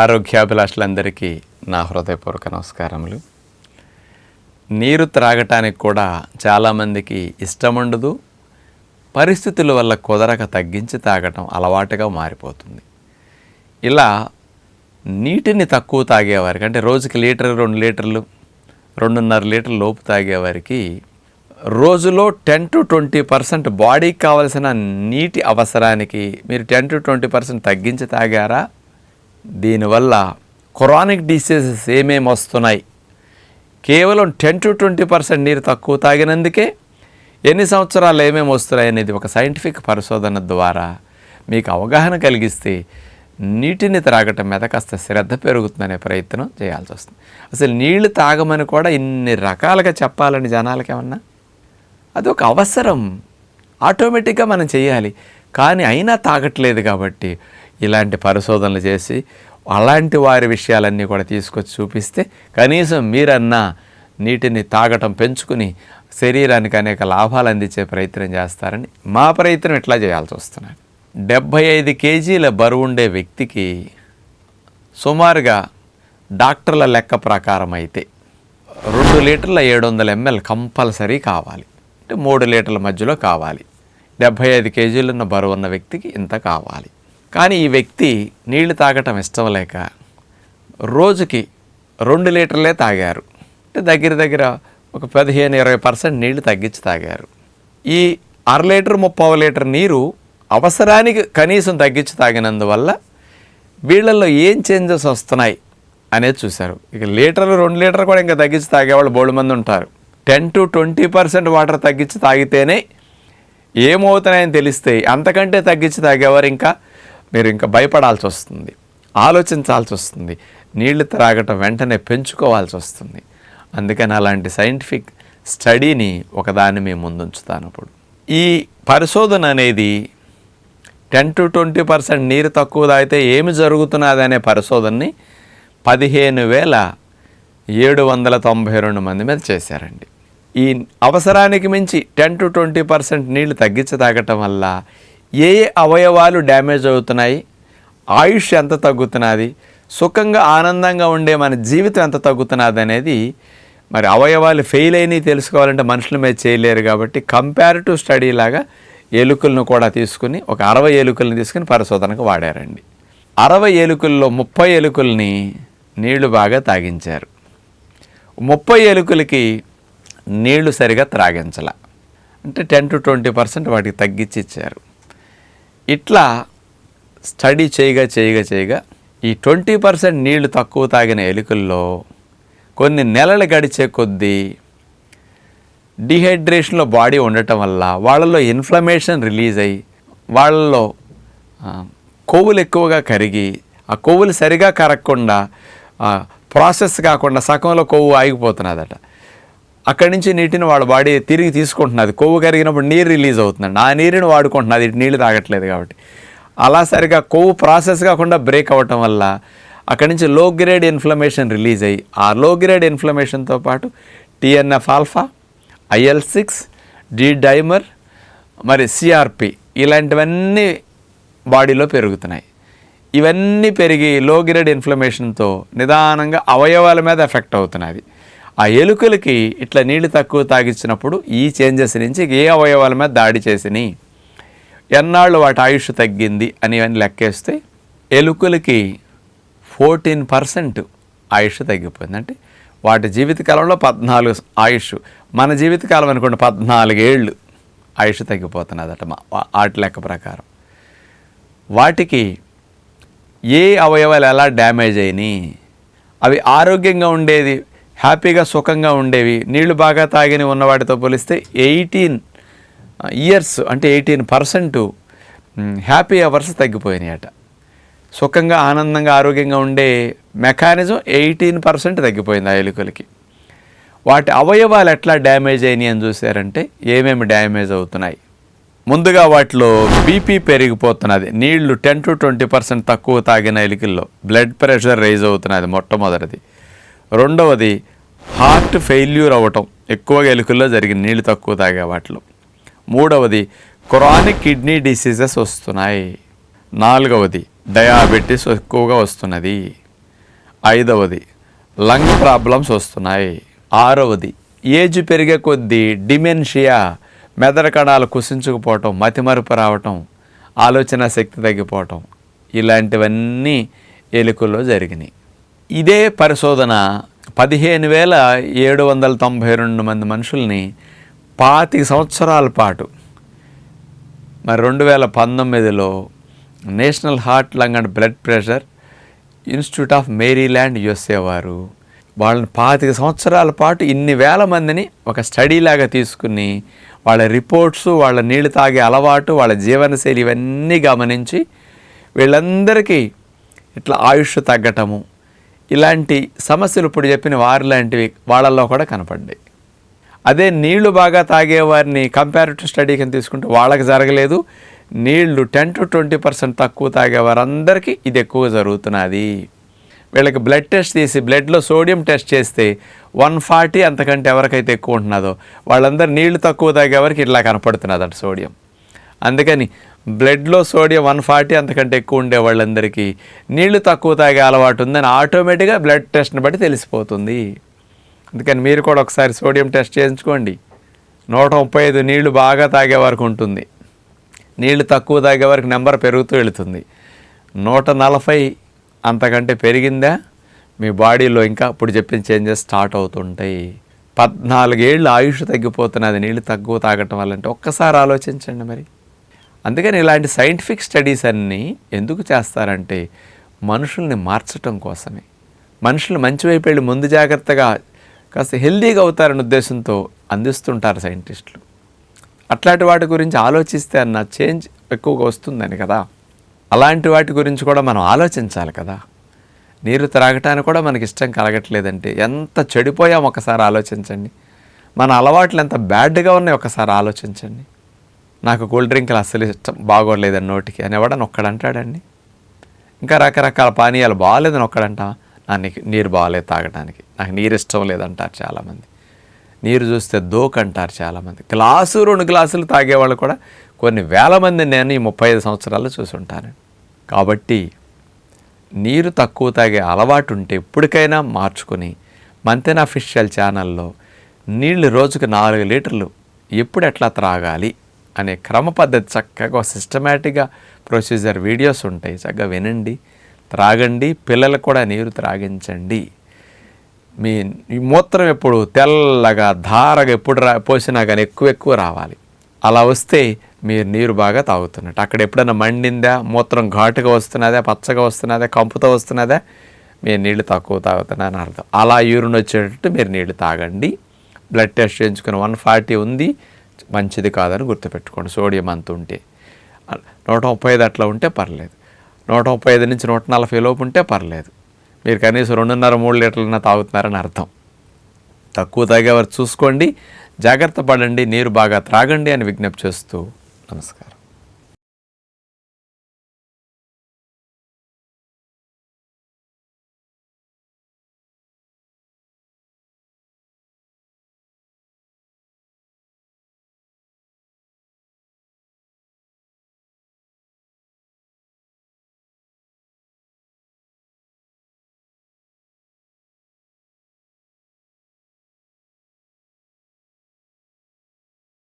ఆరోగ్యాభిలాషులందరికీ నా హృదయపూర్వక నమస్కారములు. నీరు త్రాగటానికి కూడా చాలామందికి ఇష్టం ఉండదు పరిస్థితుల వల్ల కుదరక తగ్గించి తాగటం అలవాటుగా మారిపోతుంది. ఇలా నీటిని తక్కువ తాగేవారికి అంటే రోజుకి లీటర్ రెండు లీటర్లు రెండున్నర లీటర్ లోపు తాగేవారికి రోజులో టెన్ టు ట్వంటీ పర్సెంట్ బాడీకి కావలసిన నీటి అవసరానికి మీరు టెన్ టు ట్వంటీ పర్సెంట్ తగ్గించి తాగారా? దీనివల్ల క్రానిక్ డిసీజెస్ ఏమేమి వస్తున్నాయి? కేవలం టెన్ టు ట్వంటీ పర్సెంట్ నీరు తక్కువ తాగినందుకే ఎన్ని సంవత్సరాలు ఏమేమి వస్తున్నాయి అనేది ఒక సైంటిఫిక్ పరిశోధన ద్వారా మీకు అవగాహన కలిగిస్తే నీటిని త్రాగటం మీద కాస్త శ్రద్ధ పెరుగుతుందనే ప్రయత్నం చేయాల్సి వస్తుంది. అసలు నీళ్ళు తాగమని కూడా ఇన్ని రకాలుగా చెప్పాలని జనాలకి ఏమన్నా? అది ఒక అవసరం. ఆటోమేటిక్గా మనం చేయాలి. కానీ అయినా తాగట్లేదు కాబట్టి ఇలాంటి పరిశోధనలు చేసి అలాంటి వారి విషయాలన్నీ కూడా తీసుకొచ్చి చూపిస్తే కనీసం మీరన్నా నీటిని తాగటం పెంచుకుని శరీరానికి అనేక లాభాలు అందించే ప్రయత్నం చేస్తారని మా ప్రయత్నం ఇట్లా చేయాల్సి వస్తున్నాను డెబ్భై ఐదు కేజీల బరువు ఉండే వ్యక్తికి సుమారుగా డాక్టర్ల లెక్క ప్రకారం అయితే రెండు లీటర్ల ఏడు వందల ఎంఎల్ కంపల్సరీ కావాలి. అంటే మూడు లీటర్ల మధ్యలో కావాలి. డెబ్భై ఐదు కేజీలున్న బరువు ఉన్న వ్యక్తికి ఇంత కావాలి. కానీ ఈ వ్యక్తి నీళ్ళు తాగటం ఇష్టం లేక రోజుకి రెండు లీటర్లే తాగారు. అంటే దగ్గర దగ్గర ఒక పదిహేను ఇరవై పర్సెంట్ నీళ్ళు తగ్గించి తాగారు. ఈ అర లీటర్ ముప్పావు లీటర్ నీరు అవసరానికి కనీసం తగ్గించి తాగినందువల్ల వీళ్ళల్లో ఏం చేంజెస్ వస్తున్నాయి అనేది చూశారు. ఇక లీటర్లు రెండు లీటర్ కూడా ఇంకా తగ్గించి తాగేవాళ్ళు బోడు మంది ఉంటారు. Ten to twenty percent water తగ్గించి తాగితేనే ఏమవుతున్నాయని తెలిస్తే అంతకంటే తగ్గించి తాగేవారు ఇంకా మీరు ఇంకా భయపడాల్సి వస్తుంది ఆలోచించాల్సి వస్తుంది నీళ్ళు త్రాగటం వెంటనే పెంచుకోవాల్సి వస్తుంది. అందుకని అలాంటి సైంటిఫిక్ స్టడీని ఒకదాన్ని మేము ముందుంచుతాను అప్పుడు ఈ పరిశోధన అనేది టెన్ టు ట్వంటీ పర్సెంట్ నీరు తక్కువ తాగితే ఏమి జరుగుతున్నది అనే పరిశోధనని పదిహేను వేల ఏడు వందల తొంభై రెండు మంది మీద చేశారండి. ఈ అవసరానికి మించి టెన్ టు ట్వంటీ పర్సెంట్ నీళ్ళు తగ్గించి తాగటం వల్ల ఏ ఏ అవయవాలు డ్యామేజ్ అవుతున్నాయి? ఆయుష్ ఎంత తగ్గుతున్నది? సుఖంగా ఆనందంగా ఉండే మన జీవితం ఎంత తగ్గుతున్నది అనేది మరి అవయవాలు ఫెయిల్ అయినవి తెలుసుకోవాలంటే మనుషుల మీద చేయలేరు కాబట్టి కంపారిటివ్ స్టడీ లాగా ఎలుకలను కూడా తీసుకుని ఒక అరవై ఎలుకలను తీసుకుని పరిశోధనకు వాడారండి. అరవై ఎలుకల్లో ముప్పై ఎలుకల్ని నీళ్ళు బాగా తాగించారు. ముప్పై ఎలుకలకి నీళ్ళు సరిగా త్రాగించాల. అంటే టెన్ టు ట్వంటీ పర్సెంట్ వాటికి తగ్గించి ఇచ్చారు. ఇట్లా స్టడీ చేయగా చేయగా చేయగా ఈ ట్వంటీ పర్సెంట్ నీళ్ళు తక్కువ తాగిన ఎలుకల్లో కొన్ని నెలలు గడిచే కొద్దీ డిహైడ్రేషన్లో బాడీ ఉండటం వల్ల వాళ్ళలో ఇన్ఫ్లమేషన్ రిలీజ్ అయ్యి వాళ్ళలో కొవ్వులు ఎక్కువగా కరిగి ఆ కొవ్వులు సరిగా కరగకుండా ప్రాసెస్ కాకుండా సగంలో కొవ్వు ఆగిపోతున్నదట. అక్కడి నుంచి నీటిని వాడు బాడీ తిరిగి తీసుకుంటున్నది. కొవ్వు కరిగినప్పుడు నీరు రిలీజ్ అవుతుందండి. ఆ నీరుని వాడుకుంటున్నది. ఇటు నీళ్ళు తాగట్లేదు కాబట్టి. అలా సరిగా కొవ్వు ప్రాసెస్ కాకుండా బ్రేక్ అవ్వటం వల్ల అక్కడి నుంచి లో గ్రేడ్ ఇన్ఫ్లమేషన్ రిలీజ్ అయ్యి ఆ లో గ్రేడ్ ఇన్ఫ్లమేషన్తో పాటు TNF alpha IL six D dimer మరి సిఆర్పి ఇలాంటివన్నీ బాడీలో పెరుగుతున్నాయి. ఇవన్నీ పెరిగి లో గ్రేడ్ ఇన్ఫ్లమేషన్తో నిదానంగా అవయవాల మీద ఎఫెక్ట్ అవుతున్నది. ఆ ఎలుకలకి ఇట్లా నీళ్ళు తక్కువ తాగించినప్పుడు ఈ చేంజెస్ నుంచి ఏ అవయవాల మీద దాడి చేసినాయి ఎన్నాళ్ళు వాటి ఆయుష్ తగ్గింది అని లెక్కేస్తే ఎలుకలకి ఫోర్టీన్ పర్సెంట్ ఆయుష్ తగ్గిపోయింది. అంటే వాటి జీవితకాలంలో పద్నాలుగు ఆయుష్. మన జీవితకాలం అనుకోండి పద్నాలుగేళ్ళు ఆయుష్ తగ్గిపోతున్నదట మా వాటి లెక్క ప్రకారం. వాటికి ఏ అవయవాలు ఎలా డ్యామేజ్ అయినాయి? అవి ఆరోగ్యంగా ఉండేది హ్యాపీగా సుఖంగా ఉండేవి. నీళ్ళు బాగా తాగిని ఉన్న వాటితో పోలిస్తే ఎయిటీన్ ఇయర్స్ అంటే ఎయిటీన్ పర్సెంట్ హ్యాపీ అవర్స్ తగ్గిపోయినాయట. సుఖంగా ఆనందంగా ఆరోగ్యంగా ఉండే మెకానిజం ఎయిటీన్ పర్సెంట్ తగ్గిపోయింది ఆ ఎలుకలకి. వాటి అవయవాలు ఎట్లా డ్యామేజ్ అయినాయి అని చూసారంటే ఏమేమి డ్యామేజ్ అవుతున్నాయి. ముందుగా వాటిలో బీపీ పెరిగిపోతున్నది. నీళ్ళు టెన్ టు ట్వంటీ పర్సెంట్ తక్కువ తాగిన ఎలికల్లో బ్లడ్ ప్రెషర్ రైజ్ అవుతున్నది మొట్టమొదటిది. రెండవది హార్ట్ ఫెయిల్యూర్ అవ్వటం. ఎక్కువగా ఎలుకల్లో జరిగిన నీళ్ళు తక్కువ తాగే వాటిలో. మూడవది క్రానిక్ కిడ్నీ డిసీజెస్ వస్తున్నాయి. నాలుగవది డయాబెటీస్ ఎక్కువగా వస్తున్నది. ఐదవది లంగ్ ప్రాబ్లమ్స్ వస్తున్నాయి. ఆరవది ఏజ్ పెరిగే కొద్దీ డిమెన్షియా మెదడు కణాలు కుసించుకుపోవటం మతిమరుపు రావటం ఆలోచన శక్తి తగ్గిపోవటం ఇలాంటివన్నీ ఎలుకల్లో జరిగినాయి. ఇదే పరిశోధన పదిహేను వేల ఏడు వందల తొంభై రెండు మంది మనుషుల్ని పాతిక సంవత్సరాల పాటు మరి రెండు వేల పంతొమ్మిదిలో national heart lung and blood pressure institute of Maryland USA వారు వాళ్ళని పాతిక సంవత్సరాల పాటు ఇన్ని వేల మందిని ఒక స్టడీలాగా తీసుకుని వాళ్ళ రిపోర్ట్స్ వాళ్ళ నీళ్ళు తాగే అలవాటు వాళ్ళ జీవనశైలి ఇవన్నీ గమనించి వీళ్ళందరికీ ఇట్లా ఆయుష్ తగ్గటము ఇలాంటి సమస్యలు ఇప్పుడు చెప్పిన వారి లాంటివి వాళ్ళల్లో కూడా కనపడ్డాయి. అదే నీళ్ళు బాగా తాగే వారిని కంపారిటివ్ స్టడీ కింద తీసుకుంటే వాళ్ళకి జరగలేదు. నీళ్ళు టెన్ టు ట్వంటీ పర్సెంట్ తక్కువ తాగే వారందరికీ ఇది ఎక్కువ జరుగుతున్నది. వీళ్ళకి బ్లడ్ టెస్ట్ తీసి బ్లడ్లో సోడియం టెస్ట్ చేస్తే వన్ ఫార్టీ అంతకంటే ఎవరికైతే ఎక్కువ ఉంటున్నదో వాళ్ళందరూ నీళ్ళు తక్కువ తాగేవారికి ఇట్లా కనపడుతున్నది అటు సోడియం అందుకని బ్లడ్లో సోడియం వన్ ఫార్టీ అంతకంటే ఎక్కువ ఉండే వాళ్ళందరికీ నీళ్ళు తక్కువ తాగే అలవాటు ఉందని ఆటోమేటిక్గా బ్లడ్ టెస్ట్ని బట్టి తెలిసిపోతుంది. అందుకని మీరు కూడా ఒకసారి సోడియం టెస్ట్ చేయించుకోండి. నూట ముప్పై ఐదు నీళ్ళు బాగా తాగే వరకు ఉంటుంది. నీళ్ళు తక్కువ తాగే వరకు నెంబర్ పెరుగుతూ వెళుతుంది. నూట నలభై అంతకంటే పెరిగిందా? మీ బాడీలో ఇంకా అప్పుడు చెప్పిన చేంజెస్ స్టార్ట్ అవుతుంటాయి. పద్నాలుగేళ్ళు ఆయుష్ తగ్గిపోతున్నది నీళ్ళు తక్కువ తాగటం వల్ల అంటే ఒక్కసారి ఆలోచించండి మరి. అందుకని ఇలాంటి సైంటిఫిక్ స్టడీస్ అన్నీ ఎందుకు చేస్తారంటే మనుషుల్ని మార్చటం కోసమే. మనుషులు మంచి వైపు వెళ్ళి ముందు జాగ్రత్తగా కాస్త హెల్దీగా అవుతారనే ఉద్దేశంతో అందిస్తుంటారు సైంటిస్టులు అట్లాంటి వాటి గురించి ఆలోచిస్తే అన్న చేంజ్ ఎక్కువగా వస్తుందని కదా. అలాంటి వాటి గురించి కూడా మనం ఆలోచించాలి కదా. నీరు త్రాగటానికి కూడా మనకి ఇష్టం కలగట్లేదంటే ఎంత చెడిపోయాం ఒకసారి ఆలోచించండి. మన అలవాట్లు ఎంత బ్యాడ్గా ఉన్నాయి ఒకసారి ఆలోచించండి. నాకు కూల్ డ్రింక్లు అస్సలు ఇష్టం బాగోలేదని నోటికి. అని ఎవడని ఒక్కడంటాడండి? ఇంకా రకరకాల పానీయాలు బాగాలేదని ఒక్కడంటా నా నీకు నీరు బాగాలేదు తాగడానికి నాకు నీరు ఇష్టం లేదంటారు చాలామంది. నీరు చూస్తే దోక్ అంటారు చాలామంది. గ్లాసు రెండు గ్లాసులు తాగేవాళ్ళు కూడా కొన్ని వేల మంది నేను ఈ ముప్పై ఐదు సంవత్సరాలు చూసుంటాను కాబట్టి నీరు తక్కువ తాగే అలవాటు ఉంటే ఎప్పటికైనా మార్చుకుని మంతెన అఫీషియల్ ఛానల్లో నీళ్ళు రోజుకు నాలుగు లీటర్లు ఎప్పుడు ఎట్లా త్రాగాలి? అనే క్రమ పద్ధతి చక్కగా సిస్టమేటిక్గా ప్రొసీజర్ వీడియోస్ ఉంటాయి. చక్కగా వినండి త్రాగండి పిల్లలకు కూడా నీరు త్రాగించండి. మీ మూత్రం ఎప్పుడు తెల్లగా ధారగా ఎప్పుడు రా పోసినా కానీ ఎక్కువ ఎక్కువ రావాలి. అలా వస్తే మీరు నీరు బాగా తాగుతున్నట్టు. అక్కడ ఎప్పుడైనా మండిందా మూత్రం ఘాటుగా వస్తున్నదా పచ్చగా వస్తున్నదా కంపుతో వస్తున్నదా? మీరు నీళ్ళు తక్కువ తాగుతున్నా అని అర్థం. అలా యూరిన్ వచ్చేటట్టు మీరు నీళ్ళు తాగండి. బ్లడ్ టెస్ట్ చేయించుకుని వన్ ఫార్టీ ఉంది. మంచిది కాదని గుర్తుపెట్టుకోండి. సోడియం అంత ఉంటే. నూట ముప్పై ఐదు అట్లా ఉంటే పర్లేదు. నూట ముప్పై ఐదు నుంచి నూట నలభై లోపు ఉంటే పర్లేదు. మీరు కనీసం రెండున్నర మూడు లీటర్లన్నా తాగుతున్నారని అర్థం. తక్కువ తాగేవారు చూసుకోండి. జాగ్రత్త పడండి. నీరు బాగా త్రాగండి అని విజ్ఞప్తి చేస్తూ నమస్కారం.